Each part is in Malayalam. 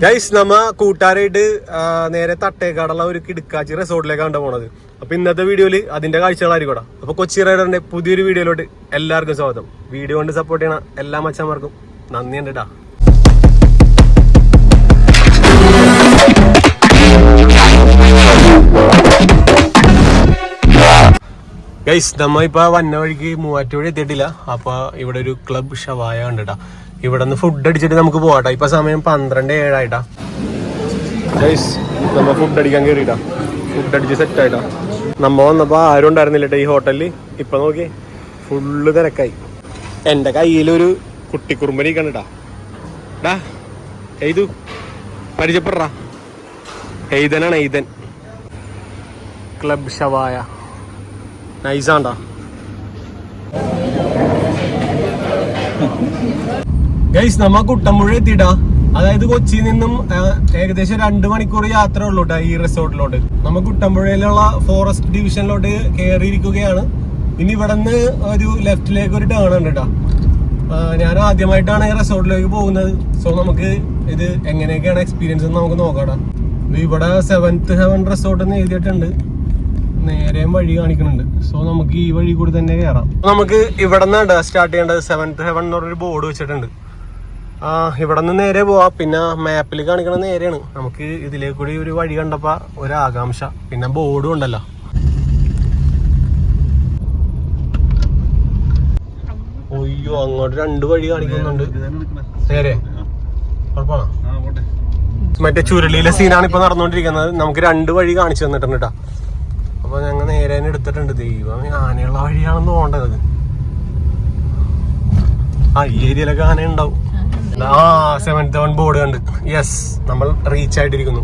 ഗൈസ് നമ്മ കൂട്ടുകാരായിട്ട് നേരെ തട്ടേക്കാടുള്ള ഒരു കിടക്കാച്ചി റിസോർട്ടിലേക്കാണ് പോണത്. അപ്പൊ ഇന്നത്തെ വീഡിയോയിൽ അതിന്റെ കാഴ്ചകളായിരിക്കും അപ്പൊ കൊച്ചി റൈഡറിന്റെ പുതിയൊരു വീഡിയോയിലോട്ട് എല്ലാവർക്കും സ്വാഗതം. വീഡിയോ കൊണ്ട് സപ്പോർട്ട് ചെയ്യണ എല്ലാ മച്ചന്മാർക്കും നന്ദിയുണ്ട് ട്ടാ ഗൈസ് നമ്മ ഇപ്പൊ വന്ന വഴിക്ക് മൂവാറ്റുപുഴ എത്തിയിട്ടില്ല. അപ്പൊ ഇവിടെ ഒരു ക്ലബ് ഷവായ കണ്ടിട്ടാ. ഇവിടെ നിന്ന് ഫുഡ് അടിച്ചിട്ട് നമുക്ക് പോവാട്ടാ. ഇപ്പൊ സമയം പന്ത്രണ്ട് ഏഴായിട്ടാ. ഗൈസ് നമ്മ ഫുഡ് അടിക്കാൻ കയറിയിട്ടാ ഫുഡ് അടിച്ച് സെറ്റ് ആയിട്ടാ. നമ്മ വന്നപ്പോ ആരും ഉണ്ടായിരുന്നില്ല ഈ ഹോട്ടലിൽ ഇപ്പൊ നോക്കി ഫുള്ള് തിരക്കായി. എന്റെ കയ്യിലൊരു കുട്ടിക്കുറുമ്പനി കണ്ടിട്ടാ. ഡാ എയ്തു. പരിചയപ്പെടാ എയ്തനാണ് എയ്തൻ. ക്ലബ് ഷവായ. നൈസാണ്ടാ. ഗൈസ് നമ്മ കുട്ടമ്പുഴ എത്തിയിട്ടാ. അതായത് കൊച്ചിയിൽ നിന്നും ഏകദേശം രണ്ട് മണിക്കൂർ യാത്ര ഉള്ളൂ ഈ റിസോർട്ടിലോട്ട്. നമ്മ കുട്ടമ്പുഴയിലുള്ള ഫോറസ്റ്റ് ഡിവിഷനിലോട്ട് കയറിയിരിക്കുകയാണ് ഇനി ഇവിടെ നിന്ന് ഒരു ലെഫ്റ്റിലേക്ക് ഒരു ടേൺ ഉണ്ട് കേട്ടോ ഞാൻ ആദ്യമായിട്ടാണ് ഈ റിസോർട്ടിലേക്ക് പോകുന്നത്. സോ നമുക്ക് ഇത് എങ്ങനെയൊക്കെയാണ് എക്സ്പീരിയൻസ് എന്ന് നമുക്ക് നോക്കാം ഇവിടെ സെവൻത്ത് ഹെവൻ റിസോർട്ട് എന്ന് എഴുതിയിട്ടുണ്ട്. നേരെയും വഴി കാണിക്കുന്നുണ്ട്. സോ നമുക്ക് ഈ വഴി കൂടി തന്നെ കയറാം നമുക്ക് ഇവിടെ നിന്നാണ് സ്റ്റാർട്ട് ചെയ്യേണ്ടത് സെവൻ ഹെവൻ എന്ന് പറഞ്ഞൊരു ബോർഡ് വെച്ചിട്ടുണ്ട്. ആ ഇവിടെ നിന്ന് നേരെ പോവാം. പിന്നെ മാപ്പിൽ കാണിക്കണ നേരെയാണ്. നമുക്ക് ഇതിലേക്ക് കൂടി ഒരു വഴി കണ്ടപ്പോ ഒരു ആകാംക്ഷ. പിന്നെ ബോർഡും ഉണ്ടല്ലോ. അയ്യോ അങ്ങോട്ട് രണ്ട് വഴി കാണിക്കുന്നുണ്ട്. നേരെ. മറ്റേ ചുരുളിയിലെ സീനാണ് ഇപ്പൊ നടന്നുകൊണ്ടിരിക്കുന്നത് നമുക്ക് രണ്ട് വഴി കാണിച്ചു തന്നിട്ടുണ്ട് കേട്ടോ അപ്പൊ ഞങ്ങൾ നേരെ തന്നെ എടുത്തിട്ടുണ്ട്. ദൈവം ആനയുള്ള വഴിയാണെന്ന് പോകേണ്ടത് ആ ഈ ഏരിയയിലൊക്കെ ആന ഉണ്ടാവും. ആ സെവൻ തവൺ ബോർഡ് കണ്ട്. യെസ് നമ്മൾ റീച്ച് ആയിട്ടിരിക്കുന്നു.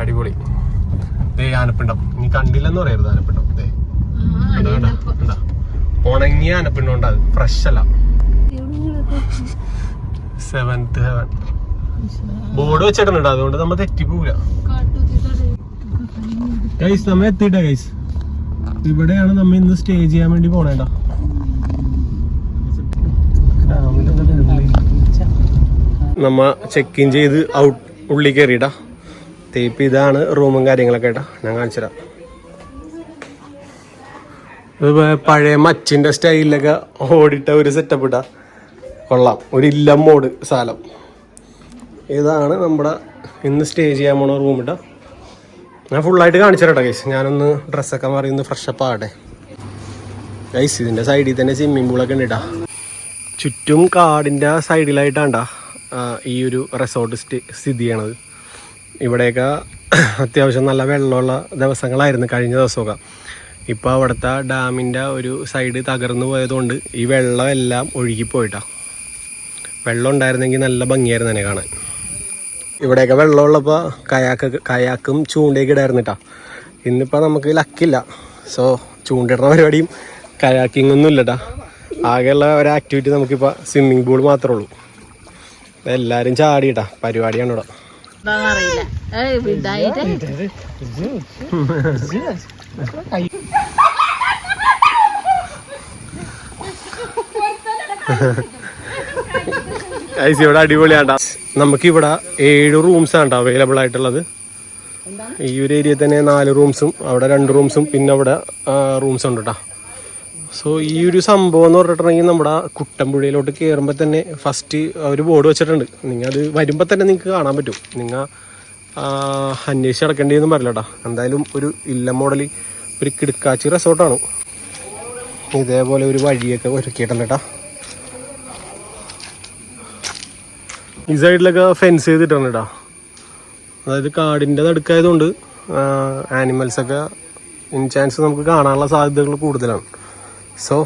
അടിപൊളി. ദേ ആനപ്പിണ്ടം. നീ കണ്ടില്ലെന്ന് പറയരുത് ആനപ്പിണ്ടം. ദേ? ഉണങ്ങിയ ആനപ്പിണ്ടം ഉണ്ടാകും ഫ്രഷ് അല്ല. സെവൻത്ത് ഹെവൻ ബോർഡ് വെച്ചിട്ടുണ്ട് അതുകൊണ്ട് നമ്മൾ തെറ്റിപ്പോവില്ല. ഗൈസ് നമ്മ എത്തിയിട്ട ഗൈസ് ഇവിടെയാണ് നമ്മ ഇന്ന് സ്റ്റേ ചെയ്യാൻ വേണ്ടി പോണേണ്ട നമ്മ ചെക്ക് ഇൻ ചെയ്ത് ഔട്ട് ഉള്ളിൽ കയറിയിടാ തേപ്പ് ഇതാണ് റൂമും കാര്യങ്ങളൊക്കെ ഇട്ടാ ഞാൻ കാണിച്ചുതരാം. പഴയ മച്ചിന്റെ സ്റ്റൈലിലൊക്കെ ഓടിട്ട ഒരു സെറ്റപ്പ് ഇട്ടാ. കൊള്ളാം. ഒരു ഇല്ലം മോഡ് സ്ഥലം ഇതാണ് നമ്മുടെ ഇന്ന് സ്റ്റേ ചെയ്യാൻ പോണ റൂം ഇട്ടാ. ഞാൻ ഫുള്ളായിട്ട് കാണിച്ചു തരട്ടെ ഗൈസ് ഞാനൊന്ന് ഡ്രസ്സൊക്കെ മാറി ഒന്ന് ഫ്രഷപ്പ് ആവട്ടെ ഗൈസ് ഇതിന്റെ സൈഡിൽ തന്നെ സ്വിമ്മിംഗ് പൂളൊക്കെ ഉണ്ട്. ചുറ്റും കാടിന്റെ സൈഡിലായിട്ടാണ്ടാ ഈ ഒരു റിസോർട്ട് സ്ഥി സ്ഥിതി ചെയ്യണത്. ഇവിടെയൊക്കെ അത്യാവശ്യം നല്ല വെള്ളമുള്ള ദിവസങ്ങളായിരുന്നു കഴിഞ്ഞ ദിവസമൊക്കെ. ഇപ്പോൾ അവിടുത്തെ ഡാമിന്റെ ഒരു സൈഡ് തകർന്നു പോയതുകൊണ്ട് ഈ വെള്ളം എല്ലാം ഒഴുകിപ്പോയിട്ടാണ് വെള്ളം ഉണ്ടായിരുന്നെങ്കിൽ നല്ല ഭംഗിയായിരുന്നു എന്നെ കാണാൻ. ഇവിടെയൊക്കെ വെള്ളമുള്ളപ്പോൾ കയാക്ക് കയാക്കും ചൂണ്ടയൊക്കെ ഇടായിരുന്നിട്ടാ ഇന്നിപ്പോൾ നമുക്ക് ലക്കില്ല സോ ചൂണ്ടിടുന്ന പരിപാടിയും കയാക്കിംഗ് ഒന്നും ഇല്ലട്ടാ ആകെയുള്ള ഒരു ആക്ടിവിറ്റി നമുക്കിപ്പോൾ സ്വിമ്മിംഗ് പൂൾ മാത്രമേ ഉള്ളൂ. എല്ലാവരും ചാടി ചാടിയിട്ടാ പരിപാടിയാണ് ഇവിടെ. ഐസ് ഇവിടെ അടിപൊളിയാണ്ടാ. നമുക്കിവിടെ ഏഴ് റൂംസ് ആണ് അവൈലബിൾ ആയിട്ടുള്ളത്. ഈ ഒരു ഏരിയയിൽ തന്നെ നാല് റൂംസും അവിടെ രണ്ട് റൂംസും പിന്നെ അവിടെ റൂംസ് ഉണ്ട് കേട്ടോ സോ ഈ ഒരു സംഭവം എന്ന് പറഞ്ഞിട്ടുണ്ടെങ്കിൽ നമ്മുടെ കുട്ടമ്പുഴയിലോട്ട് കയറുമ്പോൾ തന്നെ ഫസ്റ്റ് ഒരു ബോർഡ് വെച്ചിട്ടുണ്ട്. നിങ്ങൾ അത് വരുമ്പോൾ തന്നെ നിങ്ങൾക്ക് കാണാൻ പറ്റും. നിങ്ങൾ അന്വേഷിച്ച് നടക്കേണ്ടിയെന്നും പറയില്ല കേട്ടോ എന്തായാലും ഒരു ഇല്ല മോഡൽ ഒരു കിടക്കാച്ചി റിസോർട്ടാണ് ഇതേപോലെ ഒരു വഴിയൊക്കെ ഒരുക്കിയിട്ടുണ്ട് കേട്ടോ ഈ സൈഡിലൊക്കെ ഫെൻസ് ചെയ്തിട്ടാണ് കേട്ടോ അതായത് കാടിന്റെ നടുക്കായതുകൊണ്ട് ആനിമൽസൊക്കെ ഇൻ ചാൻസ് നമുക്ക് കാണാനുള്ള സാധ്യതകൾ കൂടുതലാണ്. സോ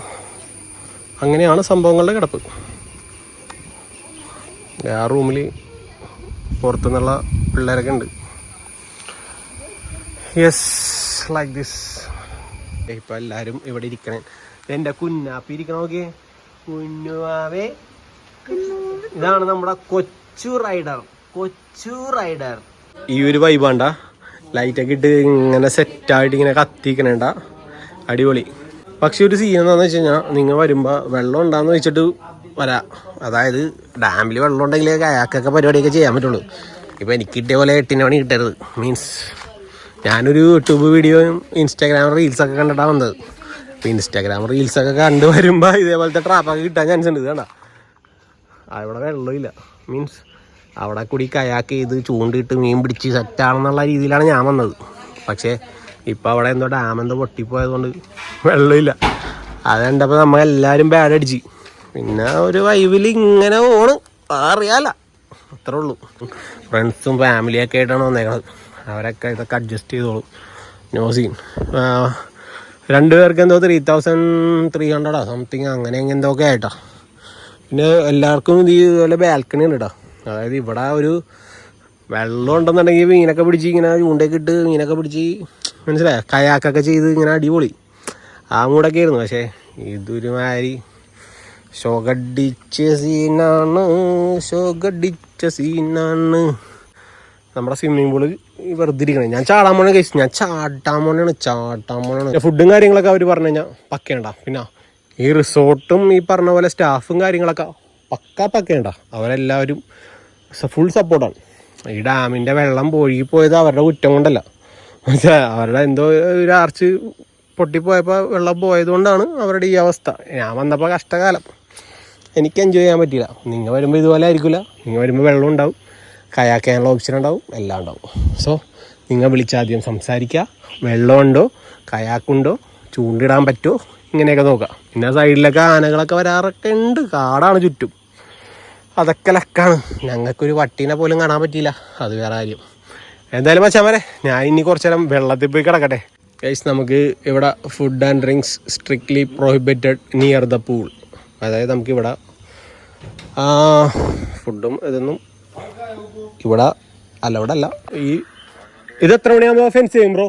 അങ്ങനെയാണ് സംഭവങ്ങളുടെ കിടപ്പ്. ആ റൂമിൽ പുറത്തുനിന്നുള്ള പിള്ളേരൊക്കെ ഉണ്ട്. യെസ് ലൈക്ക് ദിസ് ഇപ്പം എല്ലാവരും ഇവിടെ ഇരിക്കണേ. എന്റെ കുഞ്ഞാപ്പി ഇരിക്കണ നോക്കിയേ. കുഞ്ഞുവാവേ. ഇതാണ് നമ്മുടെ കൊച്ചു റൈഡർ കൊച്ചു റൈഡർ ഈ ഒരു വൈബാണ്ട ലൈറ്റൊക്കെ ഇട്ട് ഇങ്ങനെ സെറ്റായിട്ട് ഇങ്ങനെ കത്തിക്കണേണ്ട. അടിപൊളി. പക്ഷെ ഒരു സീൻ എന്താണെന്ന് വെച്ച് കഴിഞ്ഞാൽ നിങ്ങൾ വരുമ്പോൾ വെള്ളം ഉണ്ടാന്ന് വെച്ചിട്ട് വരാ. അതായത് ഡാമിൽ വെള്ളം ഉണ്ടെങ്കിലേ കയാക്കൊക്കെ പരിപാടിയൊക്കെ ചെയ്യാൻ പറ്റുള്ളൂ. ഇപ്പം എനിക്ക് കിട്ടിയ പോലെ എട്ടിന് മണി കിട്ടരുത്. മീൻസ് ഞാനൊരു യൂട്യൂബ് വീഡിയോയും ഇൻസ്റ്റാഗ്രാം റീൽസൊക്കെ കണ്ടിട്ടാണ് വന്നത്. അപ്പോൾ ഇൻസ്റ്റാഗ്രാം റീൽസൊക്കെ കണ്ടു വരുമ്പോൾ ഇതേപോലത്തെ ട്രാപ്പൊക്കെ കിട്ടാൻ ചാൻസ് ഉണ്ട്. കണ്ട? അവിടെ വെള്ളമില്ല. മീൻസ് അവിടെ കൂടി കയാക്ക് ചെയ്ത് ചൂണ്ടിട്ട് മീൻ പിടിച്ച് സെറ്റാണെന്നുള്ള രീതിയിലാണ് ഞാൻ വന്നത്. പക്ഷേ ഇപ്പം അവിടെ എന്തോ ഡാമെന്തോ പൊട്ടിപ്പോയതുകൊണ്ട് വെള്ളമില്ല. അത് കണ്ടപ്പോൾ നമ്മൾ എല്ലാവരും ബാഡ് അടിച്ച്. പിന്നെ ഒരു വൈവിൽ ഇങ്ങനെ പോണ്. അറിയാല അത്രേ ഉള്ളൂ. ഫ്രണ്ട്സും ഫാമിലിയൊക്കെ ആയിട്ടാണ് വന്നേക്കണത്. അവരൊക്കെ ഇതൊക്കെ അഡ്ജസ്റ്റ് ചെയ്തോളും. നോ സീൻ രണ്ട് പേർക്ക് എന്തോ ത്രീ തൗസൻഡ് ത്രീ ഹൺഡ്രഡാ സംതിങ് അങ്ങനെ എന്തോ ഒക്കെ ആയിട്ടാ. പിന്നെ എല്ലാവർക്കും ഇത് ഇതുപോലെ ബാൽക്കണി ഉണ്ട് കേട്ടോ അതായത് ഇവിടെ ഒരു വെള്ളം ഉണ്ടെന്നുണ്ടെങ്കിൽ മീനൊക്കെ പിടിച്ച് ഇങ്ങനെ ചൂണ്ടയൊക്കെ ഇട്ട് മീനൊക്കെ പിടിച്ച് മനസ്സിലായോ? കയാക്കൊക്കെ ചെയ്ത് ഇങ്ങനെ അടിപൊളി. ആ മൂടൊക്കെ ആയിരുന്നു. പക്ഷേ ഇതൊരുമാതിരി ശോകടിച്ച സീനാണ് ശോകടിച്ച സീനാണ്. നമ്മുടെ സ്വിമ്മിംഗ് പൂൾ വെറുതെ ഇരിക്കണം. ഞാൻ ചാടാൻ പോണ കഴിച്ചു ഞാൻ ചാട്ടാൻ പോണാണ് ചാട്ടാൻ പോണാണ്. ഫുഡും കാര്യങ്ങളൊക്കെ അവർ പറഞ്ഞു കഴിഞ്ഞാൽ പക്കയുണ്ടാ പിന്നെ ഈ റിസോർട്ടും ഈ പറഞ്ഞ പോലെ സ്റ്റാഫും കാര്യങ്ങളൊക്കെ പക്ക പക്കയുണ്ട അവരെല്ലാവരും ഫുൾ സപ്പോർട്ടാണ് ഈ ഡാമിന്റെ വെള്ളം പോയി പോയത് അവരുടെ കുറ്റം കൊണ്ടല്ല. അവരുടെ എന്തോ ഒരു ആർച്ച് പൊട്ടിപ്പോയപ്പോൾ വെള്ളം പോയതുകൊണ്ടാണ് അവരുടെ ഈ അവസ്ഥ. ഞാൻ വന്നപ്പോൾ കഷ്ടകാലം. എനിക്ക് എൻജോയ് ചെയ്യാൻ പറ്റിയില്ല. നിങ്ങൾ വരുമ്പോൾ ഇതുപോലെ ആയിരിക്കില്ല നിങ്ങൾ വരുമ്പോൾ വെള്ളം ഉണ്ടാവും. കയാക്കാനുള്ള ഓപ്ഷൻ ഉണ്ടാവും. എല്ലാം ഉണ്ടാവും. സോ നിങ്ങൾ വിളിച്ചാദ്യം സംസാരിക്കുക വെള്ളമുണ്ടോ? കയാക്കുണ്ടോ? ചൂണ്ടിടാൻ പറ്റുമോ ഇങ്ങനെയൊക്കെ നോക്കാം പിന്നെ സൈഡിലൊക്കെ ആനകളൊക്കെ വരാറൊക്കെ ഉണ്ട്. കാടാണ് ചുറ്റും. അതൊക്കെ ലക്കാണ്. ഞങ്ങൾക്കൊരു വട്ടീനെ പോലും കാണാൻ പറ്റിയില്ല. അത് വേറെ കാര്യം. എന്തായാലും മച്ചാമരെ ഞാൻ ഇനി കുറച്ച് നേരം വെള്ളത്തിൽ പോയി കിടക്കട്ടെ. ഗൈസ് നമുക്ക് ഇവിടെ food and drinks strictly prohibited near the pool അതായത് നമുക്കിവിടെ ഫുഡും ഇതൊന്നും ഇവിടെ അല്ല ഇവിടെ അല്ല. ഈ ഇത് എത്ര മണിയാകുമ്പോൾ ഫെൻസ് ചെയ്യും ബ്രോ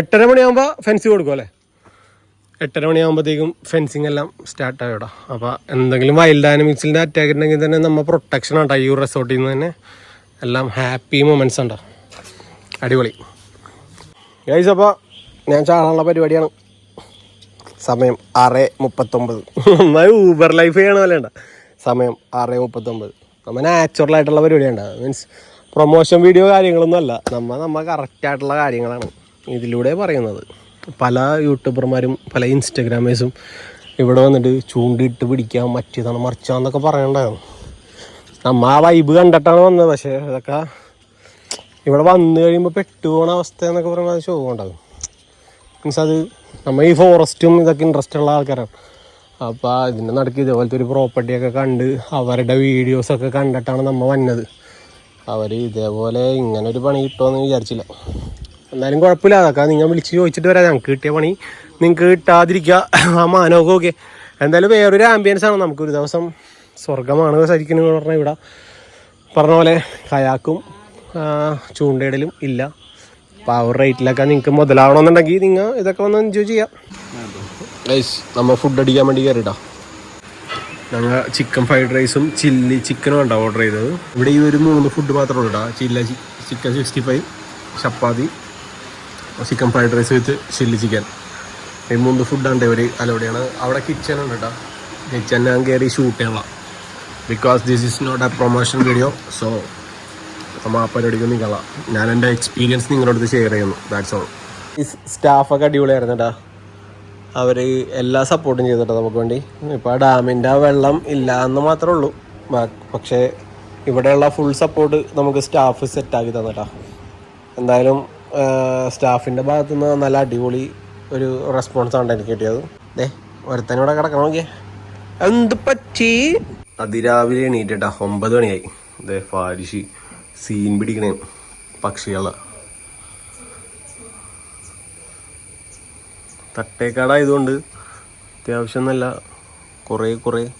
എട്ടര മണിയാകുമ്പോൾ ഫെൻസ് കൊടുക്കും അല്ലേ? എട്ടര മണിയാകുമ്പോഴത്തേക്കും ഫെൻസിങ് എല്ലാം സ്റ്റാർട്ട് ആയി ഇവിടെ അപ്പോൾ എന്തെങ്കിലും വൈൽഡ് ആനിമിക്സിന്റെ അറ്റാക്ക് ഉണ്ടെങ്കിൽ തന്നെ നമ്മൾ പ്രൊട്ടക്ഷൻ ഉണ്ടോ ഈ റിസോർട്ടിൽ നിന്ന് തന്നെ. എല്ലാം ഹാപ്പി മൊമെന്റ്സ് ഉണ്ടോ അടിപൊളി. ഗൈസ് അപ്പോൾ ഞാൻ ചാടാനുള്ള പരിപാടിയാണ്. സമയം ആറ് മുപ്പത്തൊമ്പത്. നന്നായി ഊബർ ലൈഫ് ചെയ്യണ പോലെ ഉണ്ട് സമയം ആറ് മുപ്പത്തൊമ്പത്. നമ്മൾ നാച്ചുറൽ ആയിട്ടുള്ള പരിപാടിയാണ് മീൻസ് പ്രൊമോഷൻ വീഡിയോ കാര്യങ്ങളൊന്നും അല്ല. നമ്മൾ നമ്മൾ കറക്റ്റായിട്ടുള്ള കാര്യങ്ങളാണ് ഇതിലൂടെ പറയുന്നത്. പല യൂട്യൂബർമാരും പല ഇൻസ്റ്റഗ്രാമേഴ്സും ഇവിടെ വന്നിട്ട് ചൂണ്ടിയിട്ട് പിടിക്കാം മറ്റേതാണ് മറിച്ചാന്നൊക്കെ പറയണ്ടായിരുന്നു. നമ്മ ആ വൈബ് കണ്ടിട്ടാണ് വന്നത്. പക്ഷേ അതൊക്കെ ഇവിടെ വന്നു കഴിയുമ്പോൾ പെട്ടുപോണ അവസ്ഥ എന്നൊക്കെ പറയുമ്പോൾ അത് ശോകമുണ്ടാകും മീൻസ് അത് നമ്മൾ ഈ ഫോറസ്റ്റും ഇതൊക്കെ ഇൻട്രസ്റ്റ് ഉള്ള ആൾക്കാരാണ്. അപ്പോൾ ഇതിന്റെ നടക്ക് ഇതേപോലത്തെ ഒരു പ്രോപ്പർട്ടിയൊക്കെ കണ്ട് അവരുടെ വീഡിയോസൊക്കെ കണ്ടിട്ടാണ് നമ്മൾ വന്നത്. അവർ ഇതേപോലെ ഇങ്ങനെ ഒരു പണി കിട്ടുമെന്ന് വിചാരിച്ചില്ല. എന്നാലും കുഴപ്പമില്ല. അതൊക്കെ നിങ്ങൾ വിളിച്ച് ചോദിച്ചിട്ട് വരാം. ഞങ്ങൾക്ക് കിട്ടിയ പണി നിങ്ങൾക്ക് കിട്ടാതിരിക്കുക. ആ മാനമൊക്കെ ഓക്കെ എന്തായാലും വേറൊരു ആംബിയൻസ് ആണ്. നമുക്ക് ഒരു ദിവസം സ്വർഗമാണ് സഹിക്കുന്നത് എന്ന് പറഞ്ഞാൽ ഇവിടെ പറഞ്ഞ പോലെ കയാക്കും ചൂണ്ടയിടലും ഇല്ല. അപ്പോൾ ആ ഒരു റേറ്റിലൊക്കെ നിങ്ങൾക്ക് മുതലാവണമെന്നുണ്ടെങ്കിൽ നിങ്ങൾ ഇതൊക്കെ വന്ന് എൻജോയ് ചെയ്യാം. നമ്മൾ ഫുഡ് അടിക്കാൻ വേണ്ടി കയറിട്ടാ ഞങ്ങൾ ചിക്കൻ ഫ്രൈഡ് റൈസും ചില്ലി ചിക്കനും ഉണ്ടാവും ഓർഡർ ചെയ്തത്. ഇവിടെ ഈ ഒരു മൂന്ന് ഫുഡ് മാത്രമേ ഉള്ളൂ കേട്ടോ ചില്ല chicken sixty five chapati chicken fried rice with chilli chicken. ഈ മൂന്ന് ഫുഡാണ് ഇവർ അലോടെയാണ്. അവിടെ കിച്ചൺ ഉണ്ട് കേട്ടോ കിച്ചൺ ഞാൻ കയറി ഷൂട്ട് ചെയ്യണം because this is not a promotion video so നമ്മൾ ആ പരിപാടിക്ക് നിൽക്കാം ഞാൻ എന്റെ എക്സ്പീരിയൻസ് നിങ്ങളോട് ഷെയർ ചെയ്യുന്നു. ദാറ്റ്സ് ഓൾ ഈ സ്റ്റാഫൊക്കെ അടിപൊളിയായിരുന്നു കേട്ടോ അവർ എല്ലാ സപ്പോർട്ടും ചെയ്തിട്ടോ നമുക്ക് വേണ്ടി. ഇപ്പോൾ ആ ഡാമിന്റെ ആ വെള്ളം ഇല്ല എന്ന് മാത്രമേ ഉള്ളൂ പക്ഷേ ഇവിടെയുള്ള ഫുൾ സപ്പോർട്ട് നമുക്ക് സ്റ്റാഫ് സെറ്റാക്കി തന്നിട്ടാ. എന്തായാലും സ്റ്റാഫിന്റെ ഭാഗത്തു നിന്ന് നല്ല അടിപൊളി ഒരു റെസ്പോൺസാണ് എനിക്ക് കിട്ടിയത്. ദേ ഒരുത്തനിവിടെ കിടക്കണം നോക്കിയേ എന്ത് പറ്റി? അതിരാവിലെ എണീറ്റാ ഒമ്പത് മണിയായി. ദേ ഫാരിഷി സീൻ പിടിക്കണേ പക്ഷികള. തട്ടേക്കാടായതുകൊണ്ട് അത്യാവശ്യം നല്ല കുറേ കുറേ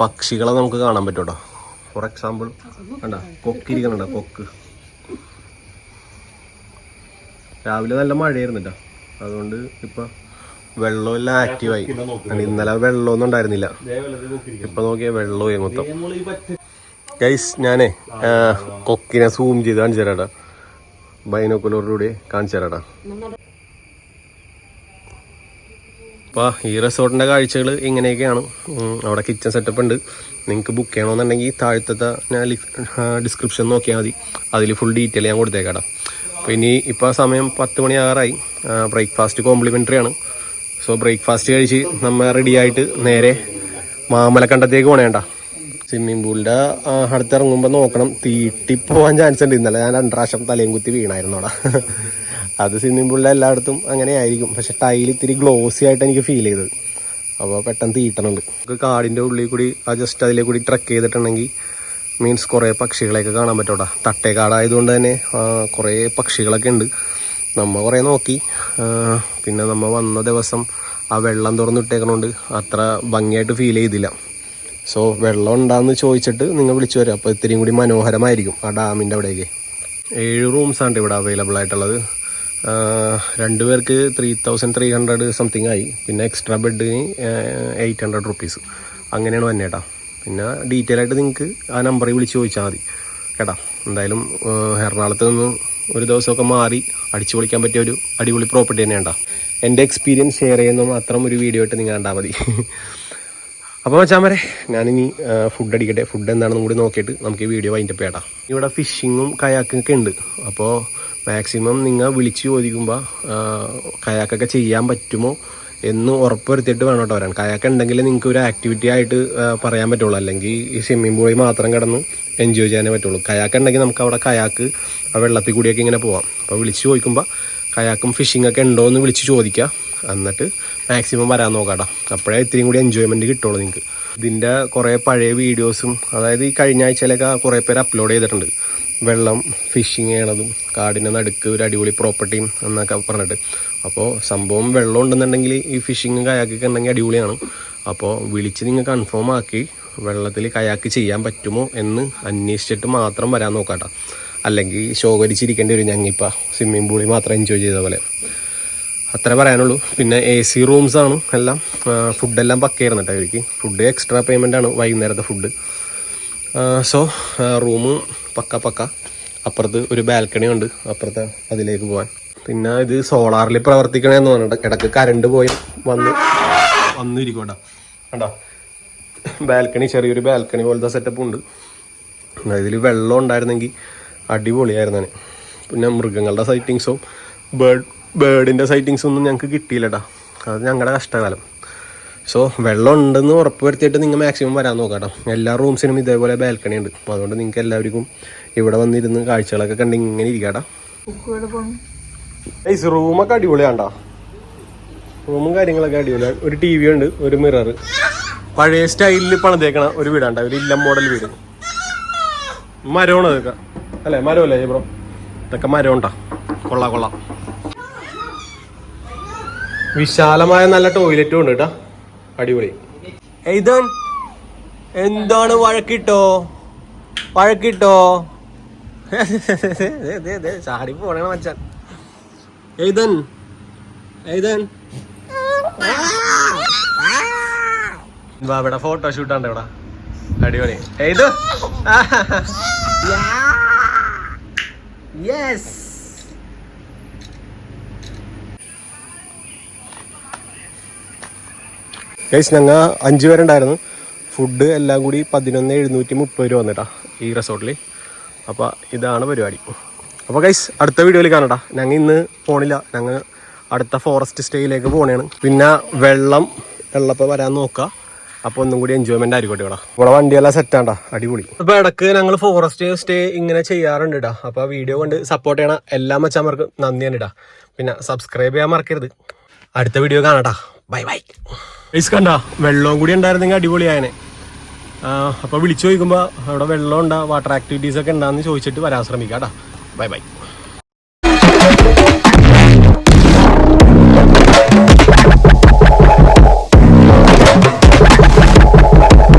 പക്ഷികളെ നമുക്ക് കാണാൻ പറ്റൂട്ടോ ഫോർ എക്സാമ്പിൾ കണ്ട കൊക്കിരിക്കണ കൊക്ക്. രാവിലെ നല്ല മഴയായിരുന്നു കേട്ടോ അതുകൊണ്ട് ഇപ്പം വെള്ളമെല്ലാം ആക്റ്റീവായി ഇന്നലെ വെള്ളമൊന്നും ഉണ്ടായിരുന്നില്ല. ഇപ്പൊ നോക്കിയ വെള്ളമായി മൊത്തം. ഗൈസ് ഞാനേ കൊക്കിനെ സൂം ചെയ്ത് കാണിച്ചു തരാട്ടാ. ബൈനോക്കുലറിലൂടെ കാണിച്ചു തരാടാ അപ്പോൾ ഈ റിസോർട്ടിന്റെ കാഴ്ചകൾ ഇങ്ങനെയൊക്കെയാണ്. അവിടെ കിച്ചൺ സെറ്റപ്പ് ഉണ്ട്. നിങ്ങൾക്ക് ബുക്ക് ചെയ്യണമെന്നുണ്ടെങ്കിൽ താഴത്തെ ഞാൻ ഡിസ്ക്രിപ്ഷൻ നോക്കിയാൽ മതി. അതിൽ ഫുൾ ഡീറ്റെയിൽ ഞാൻ കൊടുത്തേക്കാടാ അപ്പോൾ ഇനി ഇപ്പോൾ സമയം പത്ത് മണിയാകാറായി ബ്രേക്ക്ഫാസ്റ്റ് കോംപ്ലിമെന്ററി ആണ്. സോ ബ്രേക്ക്ഫാസ്റ്റ് കഴിച്ച് നമ്മൾ റെഡി ആയിട്ട് നേരെ മാമലക്കണ്ടത്തേക്ക് പോണേണ്ട സ്വിമ്മിംഗ് പൂളിന്റെ അടുത്തിറങ്ങുമ്പോൾ നോക്കണം. തീട്ടി പോകാൻ ചാൻസ് ഉണ്ട്. ഇന്നലെ ഞാൻ രണ്ട് പ്രാവശ്യം തലയും കുത്തി വീണായിരുന്നു അവിടെ. അത് സ്വിമ്മിംഗ് പൂളിലെ എല്ലായിടത്തും അങ്ങനെ ആയിരിക്കും. പക്ഷെ ടൈൽ ഇത്തിരി ഗ്ലോസി ആയിട്ട് എനിക്ക് ഫീൽ ചെയ്തത്. അപ്പോൾ പെട്ടെന്ന് തീട്ടണുണ്ട്. നമുക്ക് കാടിന്റെ ഉള്ളിൽ കൂടി ആ ജസ്റ്റ് അതിലെ കൂടി ട്രക്ക് ചെയ്തിട്ടുണ്ടെങ്കിൽ മീൻസ് കുറേ പക്ഷികളെയൊക്കെ കാണാൻ പറ്റൂടാ തട്ടേക്കാടായതുകൊണ്ട് തന്നെ കുറേ പക്ഷികളൊക്കെ ഉണ്ട്. നമ്മൾ കുറേ നോക്കി. പിന്നെ നമ്മൾ വന്ന ദിവസം ആ വെള്ളം തുറന്നിട്ടേക്കണോണ്ട് അത്ര ഭംഗിയായിട്ട് ഫീൽ ചെയ്തില്ല. സോ വെള്ളം ഉണ്ടാന്ന് ചോദിച്ചിട്ട് നിങ്ങൾ വിളിച്ചു വരാം. അപ്പോൾ ഇത്തിരിയും കൂടി മനോഹരമായിരിക്കും ആ ഡാമിന്റെ അവിടേക്ക്. ഏഴ് റൂംസാണ് ഇവിടെ അവൈലബിൾ ആയിട്ടുള്ളത്. രണ്ടു പേർക്ക് three thousand three hundred something ആയി. പിന്നെ എക്സ്ട്രാ ബെഡിന് എയ്റ്റ് ഹൺഡ്രഡ് റുപ്പീസ് അങ്ങനെയാണ് വന്നെ കേട്ടോ പിന്നെ ഡീറ്റെയിൽ ആയിട്ട് നിങ്ങൾക്ക് ആ നമ്പറിൽ വിളിച്ച് ചോദിച്ചാൽ മതി. കേട്ടാ? എന്തായാലും എറണാകുളത്ത് നിന്ന് ഒരു ദിവസമൊക്കെ മാറി അടിച്ചു പൊളിക്കാൻ പറ്റിയ ഒരു അടിപൊളി പ്രോപ്പർട്ടി തന്നെയാണ് എന്റെ എക്സ്പീരിയൻസ് ഷെയർ ചെയ്യുന്ന മാത്രം ഒരു വീഡിയോ ആയിട്ട് നിങ്ങൾ കണ്ടാൽ മതി. അപ്പോൾ വെച്ചാൽ വരെ ഞാനിനി ഫുഡ് അടിക്കട്ടെ. ഫുഡ് എന്താണെന്നും കൂടി നോക്കിയിട്ട് നമുക്ക് ഈ വീഡിയോ വൈൻഡപ്പ് പേടാം ഇവിടെ ഫിഷിങ്ങും കയാക്കും ഒക്കെ ഉണ്ട്. അപ്പോൾ മാക്സിമം നിങ്ങൾ വിളിച്ച് ചോദിക്കുമ്പോൾ കയാക്കൊക്കെ ചെയ്യാൻ പറ്റുമോ? എന്ന് ഉറപ്പുവരുത്തിയിട്ട് വേണം കേട്ടോ വരാൻ. കയാക്ക് ഉണ്ടെങ്കിൽ നിങ്ങൾക്ക് ഒരു ആക്ടിവിറ്റി ആയിട്ട് പറയാൻ പറ്റുള്ളൂ. അല്ലെങ്കിൽ ഈ സ്വിമ്മിംഗ് പൂളിൽ മാത്രം കിടന്ന് എൻജോയ് ചെയ്യാനേ പറ്റുള്ളൂ. കയാക്ക് ഉണ്ടെങ്കിൽ നമുക്ക് അവിടെ കയാക്ക് ആ വെള്ളത്തിൽ കൂടിയൊക്കെ ഇങ്ങനെ പോവാം. അപ്പോൾ വിളിച്ച് ചോദിക്കുമ്പോൾ കയാക്കും ഫിഷിംഗ് ഒക്കെ ഉണ്ടോ എന്ന് വിളിച്ച് ചോദിക്കുക എന്നിട്ട് മാക്സിമം വരാൻ നോക്കാട്ടോ. അപ്പോഴേ ഇത്രയും കൂടി എൻജോയ്മെന്റ് കിട്ടുള്ളൂ നിങ്ങൾക്ക് ഇതിന്റെ കുറേ പഴയ വീഡിയോസും അതായത് ഈ കഴിഞ്ഞ ആഴ്ചയിലൊക്കെ കുറേ പേര് അപ്ലോഡ് ചെയ്തിട്ടുണ്ട്. വെള്ളം ഫിഷിങ് ചെയ്യണതും കാടിന്റെ നടുക്ക് ഒരു അടിപൊളി പ്രോപ്പർട്ടിയും എന്നൊക്കെ പറഞ്ഞിട്ട്. അപ്പോൾ സംഭവം വെള്ളം ഉണ്ടെന്നുണ്ടെങ്കിൽ ഈ ഫിഷിങ്ങും കയാക്കൊക്കെ ഉണ്ടെങ്കിൽ അടിപൊളിയാണ്. അപ്പോൾ വിളിച്ച് നിങ്ങൾ കൺഫേം ആക്കി വെള്ളത്തിൽ കയാക്ക് ചെയ്യാൻ പറ്റുമോ എന്ന് അന്വേഷിച്ചിട്ട് മാത്രം വരാൻ നോക്കാട്ടോ. അല്ലെങ്കിൽ ശോകരിച്ചിരിക്കേണ്ടി വരും ഞങ്ങിപ്പോൾ സ്വിമ്മിംഗ് പൂളിൽ മാത്രം എൻജോയ് ചെയ്ത പോലെ. അത്ര പറയാനുള്ളൂ. പിന്നെ എ സി റൂംസ് ആണ് എല്ലാം. ഫുഡെല്ലാം പക്കയായിരുന്നു കേട്ടോ അവർക്ക് ഫുഡ് എക്സ്ട്രാ പേയ്മെന്റ് ആണ് വൈകുന്നേരത്തെ ഫുഡ് സോ റൂം പക്ക പക്ക. അപ്പുറത്ത് ഒരു ബാൽക്കണി ഉണ്ട്. അപ്പുറത്തെ അതിലേക്ക് പോകാൻ പിന്നെ ഇത് സോളാറിൽ പ്രവർത്തിക്കണമെന്ന് പറഞ്ഞിട്ട് ഇടയ്ക്ക് കരണ്ട് പോയി വന്ന് വന്നിരിക്കോട്ടാ കണ്ടോ? ബാൽക്കണി ചെറിയൊരു ബാൽക്കണി പോലത്തെ സെറ്റപ്പ് ഉണ്ട്. ഇതിൽ വെള്ളം ഉണ്ടായിരുന്നെങ്കിൽ അടിപൊളിയായിരുന്നു പിന്നെ മൃഗങ്ങളുടെ സൈറ്റിങ്സും ബേർഡ് ബേർഡിന്റെ സൈറ്റിങ്സ് ഒന്നും ഞങ്ങൾക്ക് കിട്ടിയില്ലടാ. അത് ഞങ്ങളുടെ കഷ്ടകാലം. സോ വെള്ളം ഉണ്ടെന്ന് ഉറപ്പ് വരുത്തിയിട്ട് നിങ്ങൾ മാക്സിമം വരാൻ നോക്കാട്ടോ. എല്ലാ റൂംസിനും ഇതേപോലെ ബാൽക്കണി ഉണ്ട്. അപ്പോൾ അതുകൊണ്ട് നിങ്ങൾക്ക് എല്ലാവർക്കും ഇവിടെ വന്നിരുന്ന് കാഴ്ചകളൊക്കെ കണ്ട് ഇങ്ങനെ ഇരിക്കാട്ടാ ഏയ് റൂമൊക്കെ അടിപൊളിയാണ്ടാ. റൂമും കാര്യങ്ങളൊക്കെ അടിപൊളിയാണ് ഒരു ടി വി ഉണ്ട് ഒരു മിറർ പഴയ സ്റ്റൈലിൽ പണിതേക്കണ ഒരു വീടാണ്ട. ഒരു ഇല്ല മോഡൽ വീട്. മരമാണ് അതൊക്കെ അല്ലേ മരമല്ലേ ബ്രോ ഇതൊക്കെ മരം കൊള്ളാ കൊള്ളാം കൊള്ളാം. വിശാലമായ നല്ല ടോയ്ലറ്റും ഉണ്ട് കേട്ടാ അടിപൊളി. എയ്തൻ എന്താണ് വഴക്കിട്ടോ? വഴക്കിട്ടോ? ചാടി പോണേ മച്ചാൻ. എഴുതൻ. എഴുതൻ. ഇവിടെ ഫോട്ടോഷൂട്ട് ഉണ്ട് ഇവിടെ. അടിപൊളി. എഴുതു. യെസ്. ഗൈസ് ഞങ്ങൾ അഞ്ച് പേരുണ്ടായിരുന്നു. ഫുഡ് എല്ലാം കൂടി പതിനൊന്ന് എഴുന്നൂറ്റി മുപ്പത് രൂപ വന്നിട്ടാ ഈ റിസോർട്ടിൽ അപ്പോൾ ഇതാണ് പരിപാടി. അപ്പോൾ ഗൈസ് അടുത്ത വീഡിയോയിൽ കാണട്ടാ. ഞങ്ങൾ ഇന്ന് പോണില്ല. ഞങ്ങൾ അടുത്ത ഫോറസ്റ്റ് സ്റ്റേയിലേക്ക് പോണേണ്. പിന്നെ വെള്ളം വെള്ളപ്പം വരാൻ നോക്കുക അപ്പോൾ ഒന്നും കൂടി എൻജോയ്മെന്റ് ആയിരിക്കും ഇവിടെ. ഇവിടെ വണ്ടിയെല്ലാം സെറ്റാണ്ടാ അടിപൊളി. അപ്പോൾ ഇടയ്ക്ക് ഞങ്ങൾ ഫോറസ്റ്റ് സ്റ്റേ ഇങ്ങനെ ചെയ്യാറുണ്ട് ഇടാ അപ്പോൾ വീഡിയോ കൊണ്ട് സപ്പോർട്ട് ചെയ്യണ എല്ലാ മച്ചാന്മാർക്കും നന്ദിയാണ് ഇടാ പിന്നെ സബ്സ്ക്രൈബ് ചെയ്യാൻ മറക്കരുത്. അടുത്ത വീഡിയോ കാണട്ടാ. ബൈ ബൈ പൈസ കണ്ട വെള്ളവും കൂടി ഉണ്ടായിരുന്നെങ്കിൽ അടിപൊളിയായനെ അപ്പോൾ വിളിച്ചു ചോദിക്കുമ്പോൾ അവിടെ വെള്ളം ഉണ്ടാ? വാട്ടർ ആക്ടിവിറ്റീസ് ഒക്കെ ഉണ്ടാന്ന് ചോദിച്ചിട്ട് വരാൻ ശ്രമിക്കാം ബൈ ബൈ